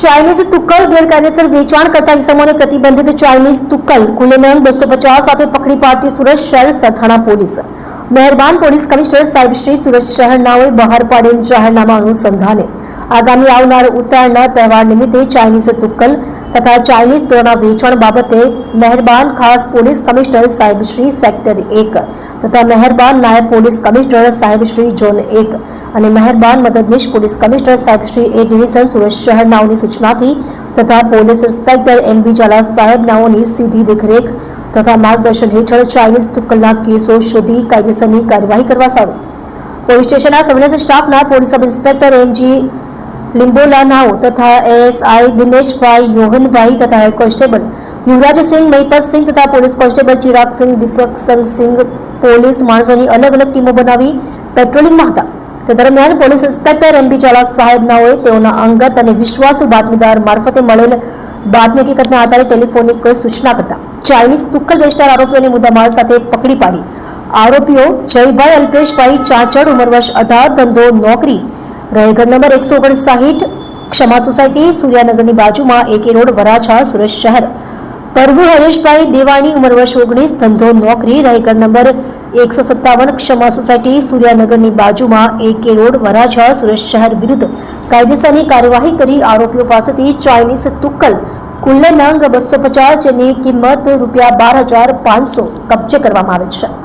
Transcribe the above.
Chinese તુક્કલ ગેરકાયદેસર વેચાણ કરતા ઇસમોને પ્રતિબંધિત ચાઇનીઝ તુક્કલ કુલેનંગ બસો પચાસ સાથે પકડી પાડતી સુરત શહેર સરથાણા પોલીસ. મહેરબાન પોલીસ કમિશનર સાહેબ શ્રી સુરત શહેરનાઓએ બહાર પાડેલ જાહેરનામા અનુસંધાને. આગામી આવનાર ઉત્તરાયણના તહેવાર નિમિત્તે ચાઇનીઝ તુક્કલ તથા ચાઇનીઝ દોના વેચાણ બાબતે મહેરબાન ખાસ પોલીસ કમિશનર સાહેબ શ્રી સેક્ટર એક તથા મહેરબાન નાયબ પોલીસ કમિશનર સાહેબ શ્રી ઝોન એક અને મહેરબાન મદદનીશ પોલીસ કમિશનર સાહેબ શ્રી એ ડિવિઝન સુરત શહેરનાઓની સૂચનાથી તથા police inspector M B Zala સાહેબનાઓની સીધી દેખરેખ તથા માર્ગદર્શન હેઠળ ચાઇનીઝ તુક્કલના કેસો શોધી કાયદેસરની કાર્યવાહી કરવા સારું પોલીસ સ્ટેશનના સર્વેલન્સ સ્ટાફના police sub inspector MG Limbola નાઓ તથા એએસઆઈ દિનેશભાઈ યોહનભાઈ તથા હેડ કોન્સ્ટેબલ યુવરાજસિંહ મહિપતસિંહ તથા police constable Chiragsinh Deepaksang Sinh police માણસોની અલગ અલગ ટીમો બનાવી પેટ્રોલિંગમાં હતા તે દરમિયાન police inspector M B Jhala સાહેબનાઓએ તેઓના અંગત અને વિશ્વાસુ બાતમીદાર મારફતે મળેલ બાતમી હકીકતના આધારે ટેલિફોનિક સૂચના કરતા ચાઇનીઝ તુક્કલ વેચનાર આરોપીઓને મુદ્દામાલ સાથે પકડી પાડી. આરોપીઓ જયભાઈ અલ્પેશભાઈ ચાંચડ, ઉંમર વર્ષ અઢાર, ધંધો, નોકરી, રહેઘર નંબર એકસો ઓગણસાહીઠ, ક્ષમા સોસાયટી, સૂર્યાનગરની બાજુમાં એકે રોડ, વરાછા, સુરત શહેર. પરભુ હરેશભાઈ દેવાણી, ઉંમર વર્ષ ઓગણીસ, ધંધો, નોકરી રહેઘર નંબર એકસો સત્તાવન, ક્ષમા સોસાયટી, સૂર્યાનગરની બાજુમાં એકે રોડ, વરાછા, સુરત શહેર વિરુદ્ધ કાયદેસરની કાર્યવાહી કરી આરોપીઓ પાસેથી ચાઇનીઝ તુક્કલ. કુલ્લે નંગ બસો પચાસ જેની કિંમત રૂપિયા બાર હજાર પાંચસો કબજે કરવામાં આવેલ છે.